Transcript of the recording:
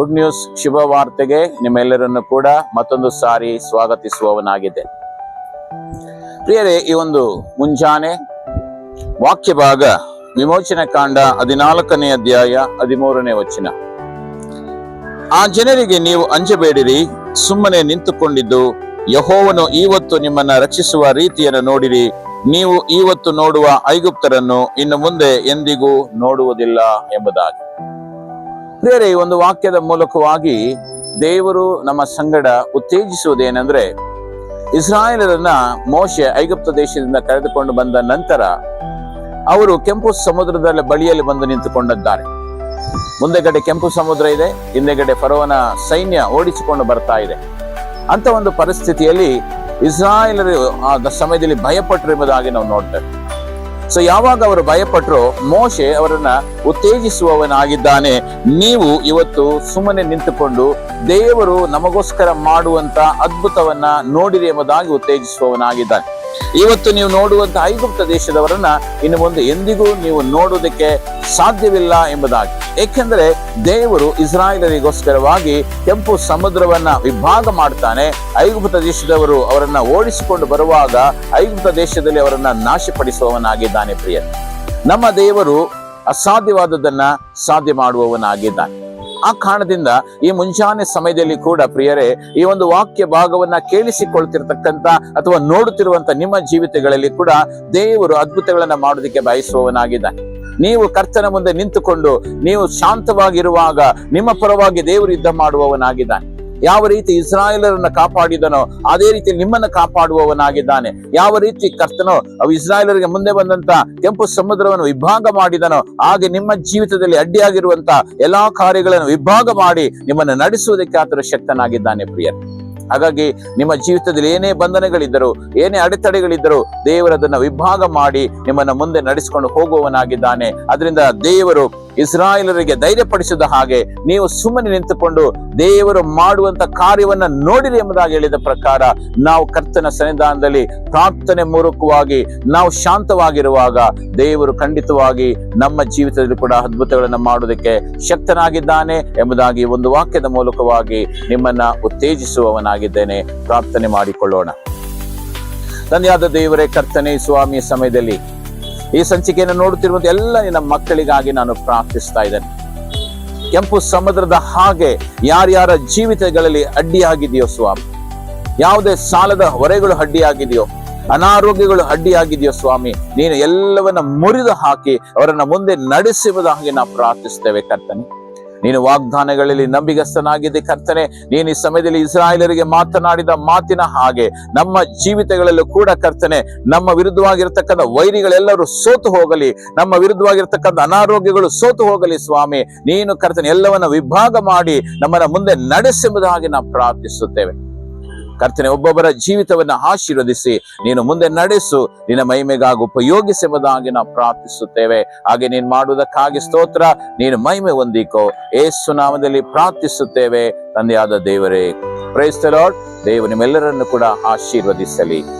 Good news ಶುಭ ವಾರ್ತೆಗೆ ನಿಮ್ಮೆಲ್ಲರನ್ನು ಕೂಡ ಮತ್ತೊಂದು ಸಾರಿ ಸ್ವಾಗತಿಸುವವನಾಗಿದೆ. ಪ್ರಿಯರೇ, ಈ ಒಂದು ಮುಂಜಾನೆ ವಾಕ್ಯ ಭಾಗ ವಿಮೋಚನೆ ಕಾಂಡ ಹದಿನಾಲ್ಕನೇ ಅಧ್ಯಾಯ ಹದಿಮೂರನೇ ವಚನ. ಆ ಜನರಿಗೆ ನೀವು ಅಂಜಬೇಡಿರಿ, ಸುಮ್ಮನೆ ನಿಂತುಕೊಂಡಿದ್ದು, ಯಹೋವನು ಈವತ್ತು ನಿಮ್ಮನ್ನ ರಕ್ಷಿಸುವ ರೀತಿಯನ್ನು ನೋಡಿರಿ, ನೀವು ಈವತ್ತು ನೋಡುವ ಐಗುಪ್ತರನ್ನು ಇನ್ನು ಮುಂದೆ ಎಂದಿಗೂ ನೋಡುವುದಿಲ್ಲ ಎಂಬುದಾಗಿ. ಪ್ರಿಯರೇ, ಈ ಒಂದು ವಾಕ್ಯದ ಮೂಲಕವಾಗಿ ದೇವರು ನಮ್ಮ ಸಂಗಡ ಉತ್ತೇಜಿಸುವುದೇನೆಂದ್ರೆ ಇಸ್ರಾಯೇಲರನ್ನ ಮೋಶೆ ಐಗುಪ್ತ ದೇಶದಿಂದ ಕರೆದುಕೊಂಡು ಬಂದ ನಂತರ ಅವರು ಕೆಂಪು ಸಮುದ್ರದ ಬಳಿಯಲ್ಲಿ ಬಂದು ನಿಂತುಕೊಂಡಿದ್ದಾರೆ. ಮುಂದೆಗಡೆ ಕೆಂಪು ಸಮುದ್ರ ಇದೆ, ಹಿಂದೆಗಡೆ ಪರವನ ಸೈನ್ಯ ಓಡಿಸಿಕೊಂಡು ಬರ್ತಾ ಇದೆ. ಅಂತ ಒಂದು ಪರಿಸ್ಥಿತಿಯಲ್ಲಿ ಇಸ್ರಾಯೇಲರು ಆ ಸಮಯದಲ್ಲಿ ಭಯಪಟ್ಟರು ಎಂಬುದಾಗಿ ನಾವು ನೋಡ್ತೇವೆ. ಸೊ ಯಾವಾಗ ಅವರು ಭಯಪಟ್ಟರು ಮೋಶೆ ಅವರನ್ನ ಉತ್ತೇಜಿಸುವವನಾಗಿದ್ದಾನೆ. ನೀವು ಇವತ್ತು ಸುಮ್ಮನೆ ನಿಂತುಕೊಂಡು ದೇವರು ನಮಗೋಸ್ಕರ ಮಾಡುವಂತ ಅದ್ಭುತವನ್ನ ನೋಡಿರಿ ಎಂಬುದಾಗಿ ಉತ್ತೇಜಿಸುವವನಾಗಿದ್ದಾನೆ. ಇವತ್ತು ನೀವು ನೋಡುವಂತ ಐಗುಪ್ತ ದೇಶದವರನ್ನ ಇನ್ನು ಮುಂದೆ ಎಂದಿಗೂ ನೀವು ನೋಡುವುದಕ್ಕೆ ಸಾಧ್ಯವಿಲ್ಲ ಎಂಬುದಾಗಿ. ಏಕೆಂದರೆ ದೇವರು ಇಸ್ರಾಯೇಲರಿಗೋಸ್ಕರವಾಗಿ ಕೆಂಪು ಸಮುದ್ರವನ್ನ ವಿಭಾಗ ಮಾಡ್ತಾನೆ. ಐಗುಪ್ತ ದೇಶದವರು ಅವರನ್ನ ಓಡಿಸಿಕೊಂಡು ಬರುವಾಗ ಐಗುಪ್ತ ದೇಶದಲ್ಲಿ ಅವರನ್ನ ನಾಶಪಡಿಸುವವನಾಗಿದ್ದಾನೆ ಪ್ರಿಯ ನಮ್ಮ ದೇವರು ಅಸಾಧ್ಯವಾದದನ್ನ ಸಾಧ್ಯ ಮಾಡುವವನಾಗಿದ್ದಾನೆ. ಆ ಕಾರಣದಿಂದ ಈ ಮುಂಜಾನೆ ಸಮಯದಲ್ಲಿ ಕೂಡ ಪ್ರಿಯರೇ, ಈ ಒಂದು ವಾಕ್ಯ ಭಾಗವನ್ನ ಕೇಳಿಸಿಕೊಳ್ತಿರ್ತಕ್ಕಂಥ ಅಥವಾ ನೋಡುತ್ತಿರುವಂತ ನಿಮ್ಮ ಜೀವಿತಗಳಲ್ಲಿ ಕೂಡ ದೇವರು ಅದ್ಭುತಗಳನ್ನ ಮಾಡೋದಕ್ಕೆ ಬಯಸುವವನಾಗಿದ್ದಾನೆ. ನೀವು ಕರ್ತನ ಮುಂದೆ ನಿಂತುಕೊಂಡು, ನೀವು ಶಾಂತವಾಗಿರುವಾಗ ನಿಮ್ಮ ಪರವಾಗಿ ದೇವರು ಯುದ್ಧ ಮಾಡುವವನಾಗಿದ್ದಾನೆ. ಯಾವ ರೀತಿ ಇಸ್ರಾಯೇಲರನ್ನ ಕಾಪಾಡಿದನೋ ಅದೇ ರೀತಿ ನಿಮ್ಮನ್ನ ಕಾಪಾಡುವವನಾಗಿದ್ದಾನೆ. ಯಾವ ರೀತಿ ಕರ್ತನೋ ಅವು ಇಸ್ರಾಯೇಲರಿಗೆ ಮುಂದೆ ಬಂದಂತ ಕೆಂಪು ಸಮುದ್ರವನ್ನು ವಿಭಾಗ ಮಾಡಿದನೋ, ಹಾಗೆ ನಿಮ್ಮ ಜೀವಿತದಲ್ಲಿ ಅಡ್ಡಿಯಾಗಿರುವಂತ ಎಲ್ಲಾ ಕಾರ್ಯಗಳನ್ನು ವಿಭಾಗ ಮಾಡಿ ನಿಮ್ಮನ್ನು ನಡೆಸುವುದಕ್ಕೆ ಆತರ ಶಕ್ತನಾಗಿದ್ದಾನೆ ಪ್ರಿಯರ್. ಹಾಗಾಗಿ ನಿಮ್ಮ ಜೀವಿತದಲ್ಲಿ ಏನೇ ಬಂಧನಗಳಿದ್ದರು, ಏನೇ ಅಡೆತಡೆಗಳಿದ್ದರು ದೇವರದನ್ನ ವಿಭಾಗ ಮಾಡಿ ನಿಮ್ಮನ್ನ ಮುಂದೆ ನಡೆಸಿಕೊಂಡು ಹೋಗುವವನಾಗಿದ್ದಾನೆ. ಅದರಿಂದ ದೇವರು ಇಸ್ರಾಯೇಲರಿಗೆ ಧೈರ್ಯಪಡಿಸಿದ ಹಾಗೆ ನೀವು ಸುಮ್ಮನೆ ನಿಂತುಕೊಂಡು ದೇವರು ಮಾಡುವಂತ ಕಾರ್ಯವನ್ನ ನೋಡಿರಿ ಎಂಬುದಾಗಿ ಹೇಳಿದ ಪ್ರಕಾರ ನಾವು ಕರ್ತನ ಸನ್ನಿಧಾನದಲ್ಲಿ ಪ್ರಾರ್ಥನೆ ಮೂರುಕವಾಗಿ ನಾವು ಶಾಂತವಾಗಿರುವಾಗ ದೇವರು ಖಂಡಿತವಾಗಿ ನಮ್ಮ ಜೀವಿತದಲ್ಲಿ ಕೂಡ ಅದ್ಭುತಗಳನ್ನು ಮಾಡುವುದಕ್ಕೆ ಶಕ್ತನಾಗಿದ್ದಾನೆ ಎಂಬುದಾಗಿ ಒಂದು ವಾಕ್ಯದ ಮೂಲಕವಾಗಿ ನಿಮ್ಮನ್ನ ಉತ್ತೇಜಿಸುವವನಾಗಿದ್ದೇನೆ. ಪ್ರಾರ್ಥನೆ ಮಾಡಿಕೊಳ್ಳೋಣ. ತಂದೆಯಾದ ದೇವರೇ, ಕರ್ತನೆ, ಸ್ವಾಮಿಯ ಸಮಯದಲ್ಲಿ ಈ ಸಂಚಿಕೆಯನ್ನು ನೋಡುತ್ತಿರುವಂತ ಎಲ್ಲ ನಿನ್ನ ಮಕ್ಕಳಿಗಾಗಿ ನಾನು ಪ್ರಾರ್ಥಿಸ್ತಾ ಇದ್ದೇನೆ. ಕೆಂಪು ಸಮುದ್ರದ ಹಾಗೆ ಯಾರ್ಯಾರ ಜೀವಿತಗಳಲ್ಲಿ ಅಡ್ಡಿಯಾಗಿದೆಯೋ ಸ್ವಾಮಿ, ಯಾವುದೇ ಸಾಲದ ಹೊರೆಗಳು ಅಡ್ಡಿಯಾಗಿದೆಯೋ, ಅನಾರೋಗ್ಯಗಳು ಅಡ್ಡಿಯಾಗಿದೆಯೋ ಸ್ವಾಮಿ, ನೀನು ಎಲ್ಲವನ್ನ ಮುರಿದು ಹಾಕಿ ಅವರನ್ನ ಮುಂದೆ ನಡೆಸುವುದಾಗಿ ನಾವು ಪ್ರಾರ್ಥಿಸ್ತೇವೆ ಕರ್ತನೆ. ನೀನು ವಾಗ್ದಾನಗಳಲ್ಲಿ ನಂಬಿಗಸ್ತನಾಗಿದೆ ಕರ್ತನೆ, ನೀನು ಈ ಸಮಯದಲ್ಲಿ ಇಸ್ರಾಯೇಲರಿಗೆ ಮಾತನಾಡಿದ ಮಾತಿನ ಹಾಗೆ ನಮ್ಮ ಜೀವಿತಗಳಲ್ಲೂ ಕೂಡ ಕರ್ತನೆ, ನಮ್ಮ ವಿರುದ್ಧವಾಗಿರ್ತಕ್ಕಂಥ ವೈರಿಗಳೆಲ್ಲರೂ ಸೋತು ಹೋಗಲಿ, ನಮ್ಮ ವಿರುದ್ಧವಾಗಿರ್ತಕ್ಕಂಥ ಅನಾರೋಗ್ಯಗಳು ಸೋತು ಹೋಗಲಿ ಸ್ವಾಮಿ, ನೀನು ಕರ್ತನೆ, ಎಲ್ಲವನ್ನ ವಿಭಾಗ ಮಾಡಿ ನಮ್ಮನ್ನ ಮುಂದೆ ನಡೆಸೆಂಬುದಾಗಿ ನಾವು ಪ್ರಾರ್ಥಿಸುತ್ತೇವೆ. ಕರ್ತನೆ, ಒಬ್ಬೊಬ್ಬರ ಜೀವಿತವನ್ನು ಆಶೀರ್ವದಿಸಿ, ನೀನು ಮುಂದೆ ನಡೆಸು, ನಿನ್ನ ಮಹಿಮೆಗಾಗಿ ಉಪಯೋಗಿಸುವುದಾಗಿ ನಾವು ಪ್ರಾರ್ಥಿಸುತ್ತೇವೆ. ಹಾಗೆ ನೀನು ಮಾಡುವುದಕ್ಕಾಗಿ ಸ್ತೋತ್ರ, ನೀನು ಮಹಿಮೆ ಹೊಂದಿಕೋ. ಏಸು ನಾಮದಲ್ಲಿ ಪ್ರಾರ್ಥಿಸುತ್ತೇವೆ, ತಂದೆಯಾದ ದೇವರೇ. ಪ್ರೈಸ್ ಲಾರ್ಡ್ ದೇವರು ನಿಮ್ಮೆಲ್ಲರನ್ನು ಕೂಡ ಆಶೀರ್ವದಿಸಲಿ.